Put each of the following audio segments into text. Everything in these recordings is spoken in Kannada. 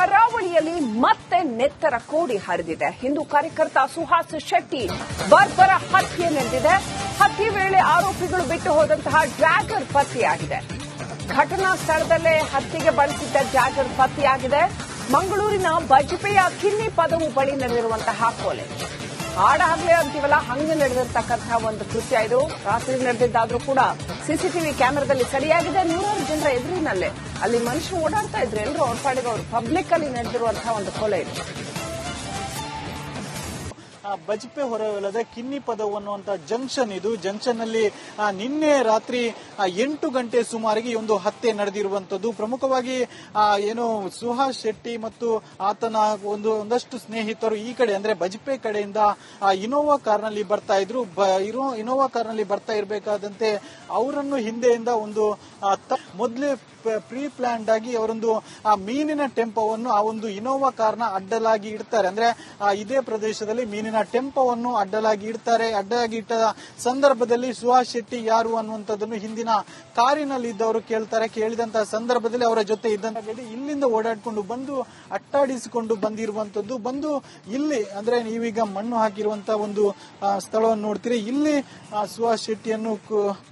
ಕರಾವಳಿಯಲ್ಲಿ ಮತ್ತೆ ನೆತ್ತರ ಕೋಡಿ ಹರಿದಿದೆ. ಹಿಂದೂ ಕಾರ್ಯಕರ್ತ ಸುಹಾಸ್ ಶೆಟ್ಟಿ ಬರ್ಬರ ಹತ್ಯೆ ನಡೆದಿದೆ. ಹತ್ಯೆ ವೇಳೆ ಆರೋಪಿಗಳು ಬಿಟ್ಟು ಹೋದಂತಹ ಡ್ರ್ಯಾಗರ್ ಪತ್ತೆಯಾಗಿದೆ. ಘಟನಾ ಸ್ಥಳದಲ್ಲೇ ಹತ್ಯೆಗೆ ಬಳಸಿದ್ದ ಡ್ರ್ಯಾಗರ್ ಪತ್ತೆಯಾಗಿದೆ. ಮಂಗಳೂರಿನ ಬಜಪೆಯ ಕಿನ್ನಿ ಪದವು ಬಳಿ ನಡೆದಿರುವಂತಹ ಕೊಲೆ ಹಾಡ ಹಗ್ಲೆ ಅಂತೀವಲ್ಲ, ಹಂಗೆ ನಡೆದಿರ್ತಕ್ಕಂತಹ ಒಂದು ಕೃತ್ಯ ಇದು. ರಾತ್ರಿ ನಡೆದಿದ್ದಾದ್ರೂ ಕೂಡ ಸಿಸಿಟಿವಿ ಕ್ಯಾಮೆರಾದಲ್ಲಿ ಸರಿಯಾಗಿದೆ. ನೂರಾರು ಜನರ ಎದುರಿನಲ್ಲೇ ಅಲ್ಲಿ ಮನುಷ್ಯರು ಓಡಾಡ್ತಾ ಇದ್ರು. ಎಲ್ಲರೂ ಅವ್ರ ಅವರು ಪಬ್ಲಿಕ್ ಅಲ್ಲಿ ನಡೆದಿರುವಂತಹ ಒಂದು ಕೊಲೆ ಇದು. ಬಜ್ಪೆ ಹೊರವಲದ ಕಿನ್ನಿ ಪದವು ಅನ್ನುವಂತ ಜಂಕ್ಷನ್ ಇದು. ಜಂಕ್ಷನ್ ಅಲ್ಲಿ ನಿನ್ನೆ ರಾತ್ರಿ ಎಂಟು ಗಂಟೆ ಸುಮಾರಿಗೆ ಒಂದು ಹತ್ಯೆ ನಡೆದಿರುವಂತದ್ದು. ಪ್ರಮುಖವಾಗಿ ಏನು ಸುಹಾಸ್ ಶೆಟ್ಟಿ ಮತ್ತು ಆತನ ಒಂದು, ಒಂದಷ್ಟು ಸ್ನೇಹಿತರು ಈ ಕಡೆ, ಅಂದ್ರೆ ಬಜ್ಪೆ ಕಡೆಯಿಂದ ಇನೋವಾ ಕಾರ್ನಲ್ಲಿ ಬರ್ತಾ ಇದ್ರು. ಇನೋವಾ ಕಾರ್ನಲ್ಲಿ ಬರ್ತಾ ಇರಬೇಕಾದಂತೆ ಅವರನ್ನು ಹಿಂದೆಯಿಂದ ಒಂದು ಮೊದಲೇ ಪ್ರೀ ಪ್ಲಾನ್ಡ್ ಆಗಿ ಅವರೊಂದು, ಆ, ಮೀನಿನ ಟೆಂಪೋವನ್ನು ಆ ಒಂದು ಇನೋವಾ ಕಾರ್ನ ಅಡ್ಡಲಾಗಿ ಇಡ್ತಾರೆ. ಅಂದ್ರೆ ಇದೇ ಪ್ರದೇಶದಲ್ಲಿ ಮೀನಿನ ಟೆಂಪೋವನ್ನು ಅಡ್ಡಲಾಗಿ ಇಡ್ತಾರೆ. ಅಡ್ಡಲಾಗಿ ಇಟ್ಟ ಸಂದರ್ಭದಲ್ಲಿ ಸುಹಾಸ್ ಶೆಟ್ಟಿ ಯಾರು ಅನ್ನುವಂಥದ್ದನ್ನು ಹಿಂದಿನ ಕಾರಿನಲ್ಲಿ ಇದ್ದವರು ಕೇಳ್ತಾರೆ. ಕೇಳಿದಂತಹ ಸಂದರ್ಭದಲ್ಲಿ ಅವರ ಜೊತೆ ಇದ್ದಂತ ಇಲ್ಲಿಂದ ಓಡಾಡಿಕೊಂಡು ಬಂದು ಅಟ್ಟಾಡಿಸಿಕೊಂಡು ಬಂದಿರುವಂತದ್ದು ಬಂದು ಇಲ್ಲಿ, ಅಂದ್ರೆ ನೀವೀಗ ಮಣ್ಣು ಹಾಕಿರುವಂತಹ ಒಂದು ಸ್ಥಳವನ್ನು ನೋಡ್ತೀರಿ. ಇಲ್ಲಿ ಸುಹಾಸ್ ಶೆಟ್ಟಿಯನ್ನು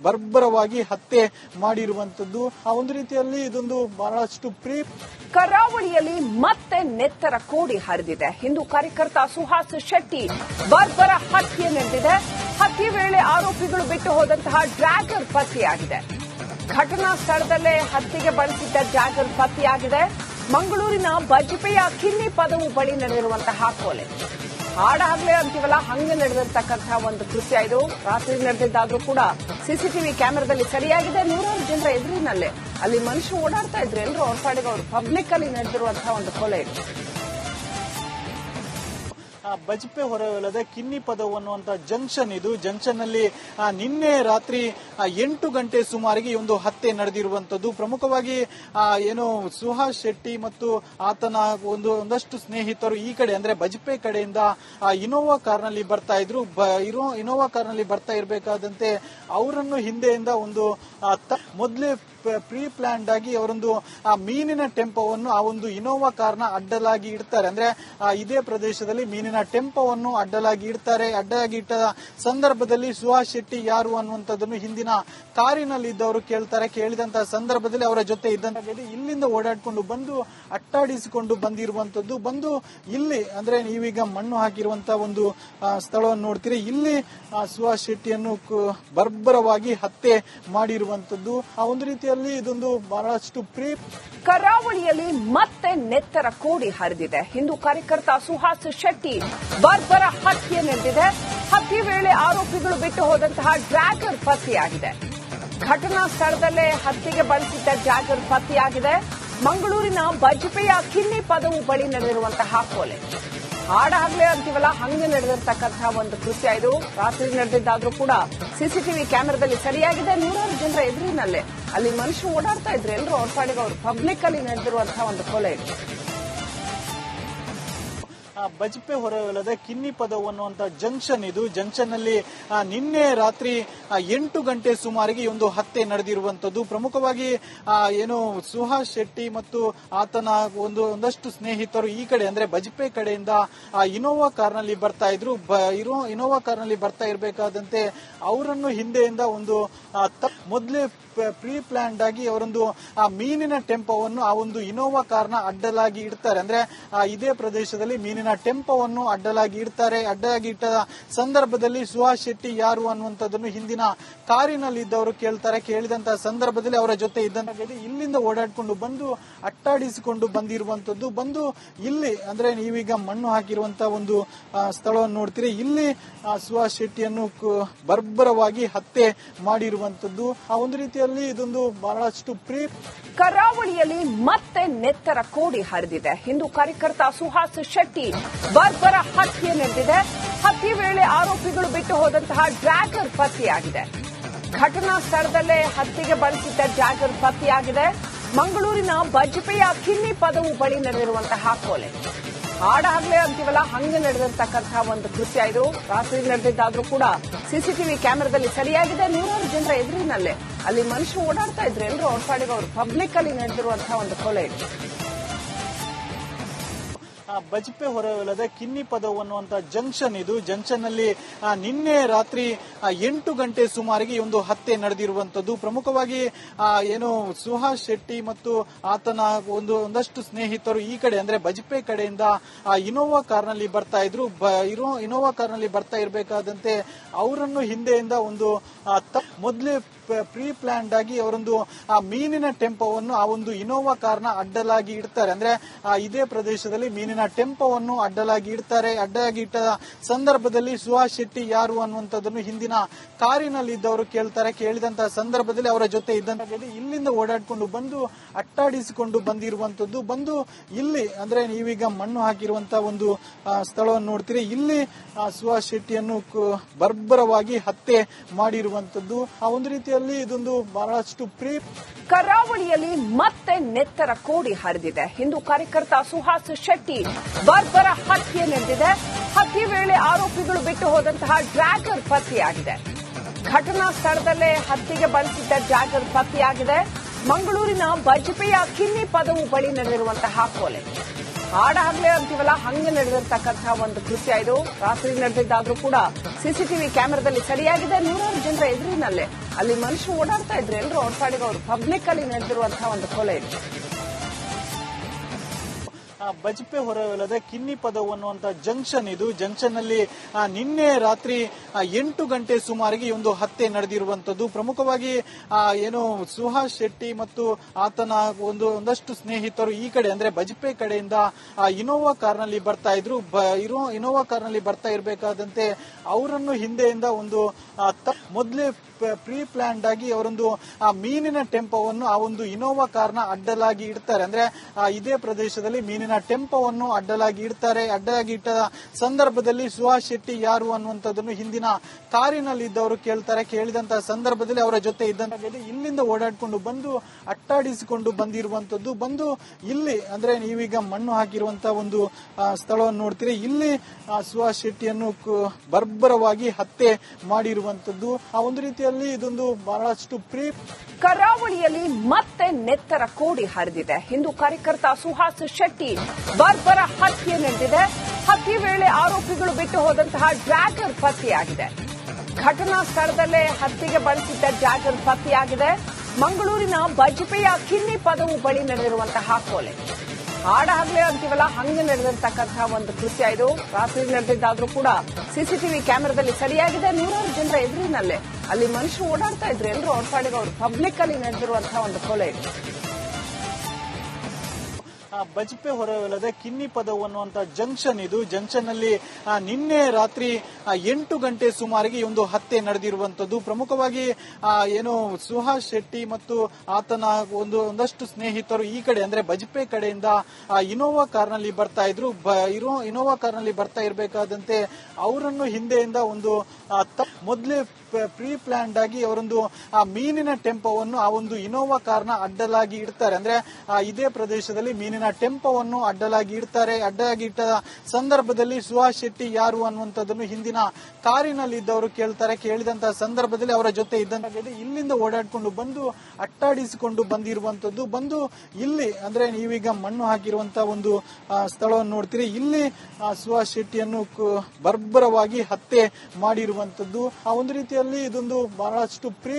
ಬರ್ಬರವಾಗಿ ಹತ್ಯೆ ಮಾಡಿರುವಂತದ್ದು ಆ ಒಂದು ರೀತಿಯಲ್ಲಿ ಇದೊಂದು ಬಹಳಷ್ಟು ಪ್ರೀ ಕರಾವಳಿಯಲ್ಲಿ ಮತ್ತೆ ನೆತ್ತರ ಕೋಡಿ ಹರಿದಿದೆ. ಹಿಂದೂ ಕಾರ್ಯಕರ್ತ ಸುಹಾಸ್ ಶೆಟ್ಟಿ ಬರ್ಬರ ಹತ್ಯೆ ನಡೆದಿದೆ. ಹತ್ಯೆ ವೇಳೆ ಆರೋಪಿಗಳು ಬಿಟ್ಟು ಹೋದಂತಹ ಡ್ರ್ಯಾಗರ್ ಪತ್ತೆಯಾಗಿದೆ. ಘಟನಾ ಸ್ಥಳದಲ್ಲೇ ಹತ್ಯೆಗೆ ಬಳಸಿದ್ದ ಡ್ರ್ಯಾಗರ್ ಪತ್ತೆಯಾಗಿದೆ. ಮಂಗಳೂರಿನ ಬಜಪೆಯ ಕಿನ್ನಿ ಪದವು ಬಳಿ ನಡೆದಿರುವಂತಹ ಕೊಲೆ. ಹಾಡ ಹಗ್ಲೆ ಅಂತೀವಲ್ಲ, ಹಂಗೆ ನಡೆದಿರ್ತಕ್ಕಂತಹ ಒಂದು ಕೃತ್ಯ ಇದು. ರಾತ್ರಿ ನಡೆದಿದ್ದಾದ್ರೂ ಕೂಡ ಸಿಸಿಟಿವಿ ಕ್ಯಾಮೆರಾದಲ್ಲಿ ಸರಿಯಾಗಿದೆ. ನೂರಾರು ಜನರ ಎದುರಿನಲ್ಲೇ. ಅಲ್ಲಿ ಮನುಷ್ಯರು ಓಡಾಡ್ತಾ ಇದ್ರು. ಎಲ್ಲರೂ ಅವ್ರ ಪಾಡಿಗೆ ಅವರು ಪಬ್ಲಿಕ್ ಅಲ್ಲಿ ನಡೆದಿರುವಂತಹ ಒಂದು ಕೊಲೆ ಇದು. ಬಜ್ಪೆ ಕಿನ್ನಿ ಪದವು ಅನ್ನುವಂತ ಜಂಕ್ಷನ್ ಇದು. ಜಂಕ್ಷನ್ ಅಲ್ಲಿ ನಿನ್ನೆ ರಾತ್ರಿ ಎಂಟು ಗಂಟೆ ಸುಮಾರಿಗೆ ಒಂದು ಹತ್ಯೆ ನಡೆದಿರುವಂತದ್ದು. ಪ್ರಮುಖವಾಗಿ ಏನು ಸುಹಾಸ್ ಶೆಟ್ಟಿ ಮತ್ತು ಆತನ ಒಂದು, ಒಂದಷ್ಟು ಸ್ನೇಹಿತರು ಈ ಕಡೆ, ಅಂದ್ರೆ ಬಜ್ಪೆ ಕಡೆಯಿಂದ ಇನೋವಾ ಕಾರ್ನಲ್ಲಿ ಬರ್ತಾ ಇದ್ರು. ಇನೋವಾ ಕಾರ್ನಲ್ಲಿ ಬರ್ತಾ ಇರಬೇಕಾದಂತೆ ಅವರನ್ನು ಹಿಂದೆಯಿಂದ ಒಂದು ಮೊದಲೇ ಪ್ರೀ ಪ್ಲಾನ್ಡ್ ಆಗಿ ಅವರೊಂದು, ಆ ಮೀನಿನ ಟೆಂಪೋವನ್ನು ಆ ಒಂದು ಇನೋವಾ ಕಾರ್ನ ಅಡ್ಡಲಾಗಿ ಇಡ್ತಾರೆ. ಅಂದ್ರೆ, ಆ, ಇದೇ ಪ್ರದೇಶದಲ್ಲಿ ಮೀನಿನ ಟೆಂಪೋವನ್ನು ಅಡ್ಡಲಾಗಿ ಇಡ್ತಾರೆ. ಅಡ್ಡಲಾಗಿ ಇಟ್ಟ ಸಂದರ್ಭದಲ್ಲಿ ಸುಹಾಸ್ ಶೆಟ್ಟಿ ಯಾರು ಅನ್ನುವಂಥದ್ದನ್ನು ಹಿಂದಿನ ಕಾರಿನಲ್ಲಿ ಇದ್ದವರು ಕೇಳ್ತಾರೆ. ಕೇಳಿದಂತಹ ಸಂದರ್ಭದಲ್ಲಿ ಅವರ ಜೊತೆ ಇದ್ದಂತ ಇಲ್ಲಿಂದ ಓಡಾಡಿಕೊಂಡು ಬಂದು ಅಟ್ಟಾಡಿಸಿಕೊಂಡು ಬಂದಿರುವಂತದ್ದು ಬಂದು ಇಲ್ಲಿ, ಅಂದ್ರೆ ನೀವೀಗ ಮಣ್ಣು ಹಾಕಿರುವಂತಹ ಒಂದು ಸ್ಥಳವನ್ನು ನೋಡ್ತೀರಿ. ಇಲ್ಲಿ ಸುಹಾಸ್ ಶೆಟ್ಟಿಯನ್ನು ಬರ್ಬರವಾಗಿ ಹತ್ಯೆ ಮಾಡಿರುವಂತದ್ದು ಆ ಒಂದು ರೀತಿಯಲ್ಲಿ ಇದೊಂದು ಬಹಳಷ್ಟು ಪ್ರೀ ಕರಾವಳಿಯಲ್ಲಿ ಮತ್ತೆ ನೆತ್ತರ ಕೋಡಿ ಹರಿದಿದೆ. ಹಿಂದೂ ಕಾರ್ಯಕರ್ತ ಸುಹಾಸ್ ಶೆಟ್ಟಿ ಬರ್ಬರ ಹತ್ಯೆ ನಡೆದಿದೆ. ಹತ್ಯೆ ವೇಳೆ ಆರೋಪಿಗಳು ಬಿಟ್ಟು ಹೋದಂತಹ ಡ್ರ್ಯಾಗರ್ ಪತ್ತೆಯಾಗಿದೆ. ಘಟನಾ ಸ್ಥಳದಲ್ಲೇ ಹತ್ಯೆಗೆ ಬಳಸಿದ್ದ ಡ್ರ್ಯಾಗರ್ ಪತ್ತೆಯಾಗಿದೆ. ಮಂಗಳೂರಿನ ಬಜಪೆಯ ಕಿನ್ನಿ ಪದವು ಬಳಿ ನಡೆದಿರುವಂತಹ ಕೊಲೆ ಹಾಡ ಹಗ್ಲೆ ಅಂತೀವಲ್ಲ, ಹಂಗೆ ನಡೆದಿರ್ತಕ್ಕಂತಹ ಒಂದು ಕೃತ್ಯ ಇದು. ರಾತ್ರಿ ನಡೆದಿದ್ದಾದ್ರೂ ಕೂಡ ಸಿಸಿಟಿವಿ ಕ್ಯಾಮೆರಾದಲ್ಲಿ ಸರಿಯಾಗಿದೆ. ನೂರಾರು ಜನರ ಎದುರಿನಲ್ಲೇ. ಅಲ್ಲಿ ಮನುಷ್ಯ ಓಡಾಡ್ತಾ ಇದ್ರು. ಎಲ್ಲರೂ ಅವ್ರ ಪಾಡಿಗೆ ಅವರು ಪಬ್ಲಿಕ್ ಅಲ್ಲಿ ನಡೆದಿರುವಂತಹ ಒಂದು ಕೊಲೆ ಇದು. ಬಜ್ಪೆ ಹೊರವಲದ ಕಿನ್ನಿ ಪದವು ಅನ್ನುವಂತ ಜಂಕ್ಷನ್ ಇದು. ಜಂಕ್ಷನ್ ಅಲ್ಲಿ ನಿನ್ನೆ ರಾತ್ರಿ ಎಂಟು ಗಂಟೆ ಸುಮಾರಿಗೆ ಒಂದು ಹತ್ಯೆ ನಡೆದಿರುವಂತದ್ದು. ಪ್ರಮುಖವಾಗಿ ಏನು ಸುಹಾಸ್ ಶೆಟ್ಟಿ ಮತ್ತು ಆತನ ಒಂದು, ಒಂದಷ್ಟು ಸ್ನೇಹಿತರು ಈ ಕಡೆ ಅಂದ್ರೆ ಬಜ್ಪೆ ಕಡೆಯಿಂದ ಇನೋವಾ ಕಾರ್ನಲ್ಲಿ ಬರ್ತಾ ಇದ್ರು. ಇರೋ- ಇನೋವಾ ಕಾರ್ನಲ್ಲಿ ಬರ್ತಾ ಇರಬೇಕಾದಂತೆ ಅವರನ್ನು ಹಿಂದೆಯಿಂದ ಒಂದು ಮೊದಲೇ ಪ್ರೀ ಪ್ಲಾನ್ಡ್ ಆಗಿ ಅವರೊಂದು, ಆ, ಮೀನಿನ ಟೆಂಪೋವನ್ನು ಆ ಒಂದು ಇನೋವಾ ಕಾರ್ನ ಅಡ್ಡಲಾಗಿ ಇಡ್ತಾರೆ. ಅಂದ್ರೆ ಇದೇ ಪ್ರದೇಶದಲ್ಲಿ ಮೀನಿನ ಟೆಂಪೋವನ್ನು ಅಡ್ಡಲಾಗಿ ಇಡ್ತಾರೆ. ಅಡ್ಡಲಾಗಿ ಇಟ್ಟ ಸಂದರ್ಭದಲ್ಲಿ ಸುಹಾಸ್ ಶೆಟ್ಟಿ ಯಾರು ಅನ್ನುವಂಥದ್ದನ್ನು ಹಿಂದಿನ ಕಾರಿನಲ್ಲಿ ಇದ್ದವರು ಕೇಳ್ತಾರೆ. ಕೇಳಿದಂತಹ ಸಂದರ್ಭದಲ್ಲಿ ಅವರ ಜೊತೆ ಇದ್ದಂತ ಇಲ್ಲಿಂದ ಓಡಾಡಿಕೊಂಡು ಬಂದು ಅಟ್ಟಾಡಿಸಿಕೊಂಡು ಬಂದಿರುವಂತದ್ದು ಬಂದು ಇಲ್ಲಿ, ಅಂದ್ರೆ ನೀವೀಗ ಮಣ್ಣು ಹಾಕಿರುವಂತಹ ಒಂದು ಸ್ಥಳವನ್ನು ನೋಡ್ತೀರಿ. ಇಲ್ಲಿ ಸುಹಾಸ್ ಶೆಟ್ಟಿಯನ್ನು ಬರ್ಬರವಾಗಿ ಹತ್ಯೆ ಮಾಡಿರುವಂತದ್ದು ಆ ಒಂದು ರೀತಿಯಲ್ಲಿ ಇದೊಂದು ಬಹಳಷ್ಟು ಪ್ರೀ ಕರಾವಳಿಯಲ್ಲಿ ಮತ್ತೆ ನೆತ್ತರ ಕೋಡಿ ಹರಿದಿದೆ. ಹಿಂದೂ ಕಾರ್ಯಕರ್ತ ಸುಹಾಸ್ ಶೆಟ್ಟಿ ಬರ್ಬರ ಹತ್ಯೆ ನಡೆದಿದೆ. ಹತ್ಯೆ ವೇಳೆ ಆರೋಪಿಗಳು ಬಿಟ್ಟು ಹೋದಂತಹ ಡ್ರ್ಯಾಗರ್ ಪತ್ತೆಯಾಗಿದೆ. ಘಟನಾ ಸ್ಥಳದಲ್ಲೇ ಹತ್ಯೆಗೆ ಬಳಸಿದ್ದ ಡ್ರ್ಯಾಗರ್ ಪತ್ತೆಯಾಗಿದೆ. ಮಂಗಳೂರಿನ ಬಜಪೆಯ ಕಿನ್ನಿ ಪದವು ಬಳಿ ನಡೆದಿರುವಂತಹ ಕೊಲೆ. ಹಾಡಾಗ್ಲೇ ಅಂತೀವಲ್ಲ ಹಂಗೆ ನಡೆದಿರ್ತಕ್ಕಂತಹ ಒಂದು ಕೃತ್ಯ ಇದು. ರಾತ್ರಿ ನಡೆದಿದ್ದಾದ್ರೂ ಕೂಡ ಸಿಸಿಟಿವಿ ಕ್ಯಾಮೆರಾದಲ್ಲಿ ಸರಿಯಾಗಿದೆ. ನೂರಾರು ಜನರ ಎದುರಿನಲ್ಲೇ ಅಲ್ಲಿ ಮನುಷ್ಯರು ಓಡಾಡ್ತಾ ಇದ್ರು. ಎಲ್ಲರೂ ಅವ್ರ ಅವರು ಪಬ್ಲಿಕ್ ಅಲ್ಲಿ ನಡೆದಿರುವಂತಹ ಒಂದು ಕೊಲೆ ಇದು. ಬಜ್ಪೆ ಹೊರವಿಲ್ಲದೆ ಕಿನ್ನಿ ಪದವು ಅನ್ನುವಂತ ಜಂಕ್ಷನ್ ಇದು. ಜಂಕ್ಷನ್ ಅಲ್ಲಿ ನಿನ್ನೆ ರಾತ್ರಿ ಎಂಟು ಗಂಟೆ ಸುಮಾರಿಗೆ ಒಂದು ಹತ್ಯೆ ನಡೆದಿರುವಂತದ್ದು. ಪ್ರಮುಖವಾಗಿ ಏನು ಸುಹಾಸ್ ಶೆಟ್ಟಿ ಮತ್ತು ಆತನ ಒಂದು, ಒಂದಷ್ಟು ಸ್ನೇಹಿತರು ಈ ಕಡೆ ಅಂದ್ರೆ ಬಜ್ಪೆ ಕಡೆಯಿಂದ ಇನೋವಾ ಕಾರ್ನಲ್ಲಿ ಬರ್ತಾ ಇದ್ರು. ಇರೋ, ಇನೋವಾ ಕಾರ್ನಲ್ಲಿ ಬರ್ತಾ ಇರಬೇಕಾದಂತೆ ಅವರನ್ನು ಹಿಂದೆಯಿಂದ ಒಂದು ಮೊದ್ಲೇ ಪ್ರೀ ಪ್ಲಾನ್ಡ್ ಆಗಿ ಅವರೊಂದು, ಆ ಮೀನಿನ ಟೆಂಪೋವನ್ನು ಆ ಒಂದು ಇನೋವಾ ಕಾರ್ನ ಅಡ್ಡಲಾಗಿ ಇಡ್ತಾರೆ. ಅಂದ್ರೆ ಇದೇ ಪ್ರದೇಶದಲ್ಲಿ ಮೀನಿನ ಟೆಂಪೋವನ್ನು ಅಡ್ಡಲಾಗಿ ಇಡ್ತಾರೆ. ಅಡ್ಡಲಾಗಿ ಇಟ್ಟ ಸಂದರ್ಭದಲ್ಲಿ ಸುಹಾಸ್ ಶೆಟ್ಟಿ ಯಾರು ಅನ್ನುವಂಥದ್ದನ್ನು ಹಿಂದಿನ ಕಾರಿನಲ್ಲಿ ಇದ್ದವರು ಕೇಳ್ತಾರೆ. ಕೇಳಿದಂತಹ ಸಂದರ್ಭದಲ್ಲಿ ಅವರ ಜೊತೆ ಇದ್ದಂತ ಇಲ್ಲಿಂದ ಓಡಾಡಿಕೊಂಡು ಬಂದು ಅಟ್ಟಾಡಿಸಿಕೊಂಡು ಬಂದಿರುವಂತದ್ದು ಬಂದು ಇಲ್ಲಿ, ಅಂದ್ರೆ ನೀವೀಗ ಮಣ್ಣು ಹಾಕಿರುವಂತಹ ಒಂದು ಸ್ಥಳವನ್ನು ನೋಡ್ತೀರಿ. ಇಲ್ಲಿ ಸುಹಾಸ್ ಶೆಟ್ಟಿಯನ್ನು ಬರ್ಬರವಾಗಿ ಹತ್ಯೆ ಮಾಡಿರುವಂತದ್ದು ಆ ಒಂದು ರೀತಿಯಲ್ಲಿ ಇದೊಂದು ಬಹಳಷ್ಟು ಪ್ರೀ ಕರಾವಳಿಯಲ್ಲಿ ಮತ್ತೆ ನೆತ್ತರ ಕೋಡಿ ಹರಿದಿದೆ. ಹಿಂದೂ ಕಾರ್ಯಕರ್ತ ಸುಹಾಸ್ ಶೆಟ್ಟಿ ಬರ್ಬರ ಹತ್ಯೆ ನಡೆದಿದೆ. ಹತ್ಯೆ ವೇಳೆ ಆರೋಪಿಗಳು ಬಿಟ್ಟು ಹೋದಂತಹ ಡ್ರ್ಯಾಗರ್ ಪತ್ತೆಯಾಗಿದೆ. ಘಟನಾ ಸ್ಥಳದಲ್ಲೇ ಹತ್ಯೆಗೆ ಬಳಸಿದ್ದ ಡ್ರ್ಯಾಗರ್ ಪತ್ತೆಯಾಗಿದೆ. ಮಂಗಳೂರಿನ ಬಜ್ಪೆಯ ಕಿನ್ನಿ ಪದವು ಬಳಿ ನಡೆದಿರುವಂತಹ ಕೊಲೆ. ಹಾಡ ಹಗ್ಲೆ ಅಂತೀವಲ್ಲ, ಹಂಗೆ ನಡೆದಿರ್ತಕ್ಕಂತಹ ಒಂದು ಕೃತ್ಯ ಇದು. ರಾತ್ರಿ ನಡೆದಿದ್ದಾದ್ರೂ ಕೂಡ ಸಿಸಿಟಿವಿ ಕ್ಯಾಮೆರಾದಲ್ಲಿ ಸರಿಯಾಗಿದೆ. ನೂರಾರು ಜನರ ಎದುರಿನಲ್ಲೇ ಅಲ್ಲಿ ಮನುಷ್ಯರು ಓಡಾಡ್ತಾ ಇದ್ರು. ಎಲ್ಲರೂ ಅವ್ರ ಅವರು ಪಬ್ಲಿಕ್ ಅಲ್ಲಿ ನಡೆದಿರುವಂತಹ ಒಂದು ಕೊಲೆ ಇದು. ಬಜ್ಪೆ ಹೊರವಲದ ಕಿನ್ನಿ ಪದವು ಅನ್ನುವಂತ ಜಂಕ್ಷನ್ ಇದು. ಜಂಕ್ಷನ್ ಅಲ್ಲಿ ನಿನ್ನೆ ರಾತ್ರಿ ಎಂಟು ಗಂಟೆ ಸುಮಾರಿಗೆ ಒಂದು ಹತ್ಯೆ ನಡೆದಿರುವಂತದ್ದು. ಪ್ರಮುಖವಾಗಿ ಏನು ಸುಹಾಸ್ ಶೆಟ್ಟಿ ಮತ್ತು ಆತನ ಒಂದು, ಒಂದಷ್ಟು ಸ್ನೇಹಿತರು ಈ ಕಡೆ ಅಂದ್ರೆ ಬಜ್ಪೆ ಕಡೆಯಿಂದ ಇನೋವಾ ಕಾರ್ನಲ್ಲಿ ಬರ್ತಾ ಇದ್ರು. ಇರೋ, ಇನೋವಾ ಕಾರ್ನಲ್ಲಿ ಬರ್ತಾ ಇರಬೇಕಾದಂತೆ ಅವರನ್ನು ಹಿಂದೆಯಿಂದ ಒಂದು ಮೊದಲೇ ಪ್ರೀ ಪ್ಲಾನ್ಡ್ ಆಗಿ ಅವರೊಂದು ಮೀನಿನ ಟೆಂಪೋವನ್ನು ಆ ಒಂದು ಇನೋವಾ ಕಾರ್ನ ಅಡ್ಡಲಾಗಿ ಇಡ್ತಾರೆ. ಅಂದ್ರೆ ಇದೇ ಪ್ರದೇಶದಲ್ಲಿ ಮೀನಿನ ಟೆಂಪೋವನ್ನು ಅಡ್ಡಲಾಗಿ ಇಡ್ತಾರೆ. ಅಡ್ಡಲಾಗಿ ಇಟ್ಟ ಸಂದರ್ಭದಲ್ಲಿ ಸುಹಾಸ್ ಶೆಟ್ಟಿ ಯಾರು ಅನ್ನುವಂಥದ್ದನ್ನು ಹಿಂದಿನ ಕಾರಿನಲ್ಲಿ ಇದ್ದವರು ಕೇಳ್ತಾರೆ. ಕೇಳಿದಂತಹ ಸಂದರ್ಭದಲ್ಲಿ ಅವರ ಜೊತೆ ಇದ್ದಂತ ಇಲ್ಲಿಂದ ಓಡಾಡಿಕೊಂಡು ಬಂದು ಅಟ್ಟಾಡಿಸಿಕೊಂಡು ಬಂದಿರುವಂತದ್ದು ಬಂದು ಇಲ್ಲಿ, ಅಂದ್ರೆ ನೀವೀಗ ಮಣ್ಣು ಹಾಕಿರುವಂತಹ ಒಂದು ಸ್ಥಳವನ್ನು ನೋಡ್ತೀರಿ. ಇಲ್ಲಿ ಸುಹಾಸ್ ಶೆಟ್ಟಿಯನ್ನು ಬರ್ಬರವಾಗಿ ಹತ್ಯೆ ಮಾಡಿರುವಂತದ್ದು ಆ ಒಂದು ರೀತಿಯಲ್ಲಿ ಇದೊಂದು ಬಹಳಷ್ಟು ಪ್ರೀ ಕರಾವಳಿಯಲ್ಲಿ ಮತ್ತೆ ನೆತ್ತರ ಕೋಡಿ ಹರಿದಿದೆ. ಹಿಂದೂ ಕಾರ್ಯಕರ್ತ ಸುಹಾಸ್ ಶೆಟ್ಟಿ ಬರ್ಬರ ಹತ್ಯೆ ನಡೆದಿದೆ. ಹತ್ಯೆ ವೇಳೆ ಆರೋಪಿಗಳು ಬಿಟ್ಟು ಹೋದಂತಹ ಡ್ರ್ಯಾಗರ್ ಪತ್ತೆಯಾಗಿದೆ. ಘಟನಾ ಸ್ಥಳದಲ್ಲೇ ಹತ್ಯೆಗೆ ಬಳಸಿದ್ದ ಡ್ರ್ಯಾಗರ್ ಪತ್ತೆಯಾಗಿದೆ. ಮಂಗಳೂರಿನ ಬಜ್ಪೆಯ ಕಿನ್ನಿ ಪದವು ಬಳಿ ನಡೆದಿರುವಂತಹ ಕೊಲೆ. ಹಾಡಾಗ್ಲೇ ಅಂತೀವಲ್ಲ ಹಂಗೆ ನಡೆದಿರ್ತಕ್ಕಂತಹ ಒಂದು ಕೃತ್ಯ ಇದು. ರಾತ್ರಿ ನಡೆದಿದ್ದಾದ್ರೂ ಕೂಡ ಸಿಸಿಟಿವಿ ಕ್ಯಾಮೆರಾದಲ್ಲಿ ಸರಿಯಾಗಿದೆ. ನೂರಾರು ಜನರ ಎದುರಿನಲ್ಲೇ ಅಲ್ಲಿ ಮನುಷ್ಯರು ಓಡಾಡ್ತಾ ಇದ್ರು. ಎಲ್ಲರೂ ಅವ್ರ ಪಾಡಿಗೆ ಅವರು ಪಬ್ಲಿಕ್ ಅಲ್ಲಿ ನಡೆದಿರುವಂತಹ ಒಂದು ಕೊಲೆ ಇದು. ಬಜ್ಪೆ ಹೊರವಲದ ಕಿನ್ನಿ ಪದವು ಅನ್ನುವಂತ ಜಂಕ್ಷನ್ ಇದು. ಜಂಕ್ಷನ್ ಅಲ್ಲಿ ನಿನ್ನೆ ರಾತ್ರಿ ಎಂಟು ಗಂಟೆ ಸುಮಾರಿಗೆ ಒಂದು ಹತ್ಯೆ ನಡೆದಿರುವಂತದ್ದು. ಪ್ರಮುಖವಾಗಿ ಏನು ಸುಹಾಸ್ ಶೆಟ್ಟಿ ಮತ್ತು ಆತನ ಒಂದು, ಒಂದಷ್ಟು ಸ್ನೇಹಿತರು ಈ ಕಡೆ, ಅಂದ್ರೆ ಬಜ್ಪೆ ಕಡೆಯಿಂದ ಇನೋವಾ ಕಾರ್ನಲ್ಲಿ ಬರ್ತಾ ಇದ್ರು. ಇರೋ, ಇನೋವಾ ಕಾರ್ನಲ್ಲಿ ಬರ್ತಾ ಇರಬೇಕಾದಂತೆ ಅವರನ್ನು ಹಿಂದೆಯಿಂದ ಒಂದು ಮೊದಲೇ ಪ್ರೀ ಪ್ಲಾನ್ಡ್ ಆಗಿ ಅವರೊಂದು ಮೀನಿನ ಟೆಂಪೋವನ್ನು ಆ ಒಂದು ಇನೋವಾ ಕಾರ್ನ ಅಡ್ಡಲಾಗಿ ಇಡ್ತಾರೆ. ಅಂದ್ರೆ ಇದೇ ಪ್ರದೇಶದಲ್ಲಿ ಮೀನಿನ ಟೆಂಪೋವನ್ನು ಅಡ್ಡಲಾಗಿ ಇಡ್ತಾರೆ. ಅಡ್ಡಲಾಗಿ ಇಟ್ಟ ಸಂದರ್ಭದಲ್ಲಿ ಸುಹಾಸ್ ಶೆಟ್ಟಿ ಯಾರು ಅನ್ನುವಂಥದ್ದನ್ನು ಹಿಂದಿನ ಕಾರಿನಲ್ಲಿ ಇದ್ದವರು ಕೇಳ್ತಾರೆ. ಕೇಳಿದಂತಹ ಸಂದರ್ಭದಲ್ಲಿ ಅವರ ಜೊತೆ ಇದ್ದಂತ ಇಲ್ಲಿಂದ ಓಡಾಡಿಕೊಂಡು ಬಂದು ಅಟ್ಟಾಡಿಸಿಕೊಂಡು ಬಂದಿರುವಂತದ್ದು ಬಂದು ಇಲ್ಲಿ, ಅಂದ್ರೆ ನೀವೀಗ ಮಣ್ಣು ಹಾಕಿರುವಂತ ಒಂದು ಸ್ಥಳವನ್ನು ನೋಡ್ತೀರಿ. ಇಲ್ಲಿ ಸುಹಾಸ್ ಶೆಟ್ಟಿಯನ್ನು ಬರ್ಬರವಾಗಿ ಹತ್ಯೆ ಮಾಡಿರುವಂತದ್ದು ಆ ಒಂದು ರೀತಿಯಲ್ಲಿ ಇದೊಂದು ಬಹಳಷ್ಟು ಪ್ರೀ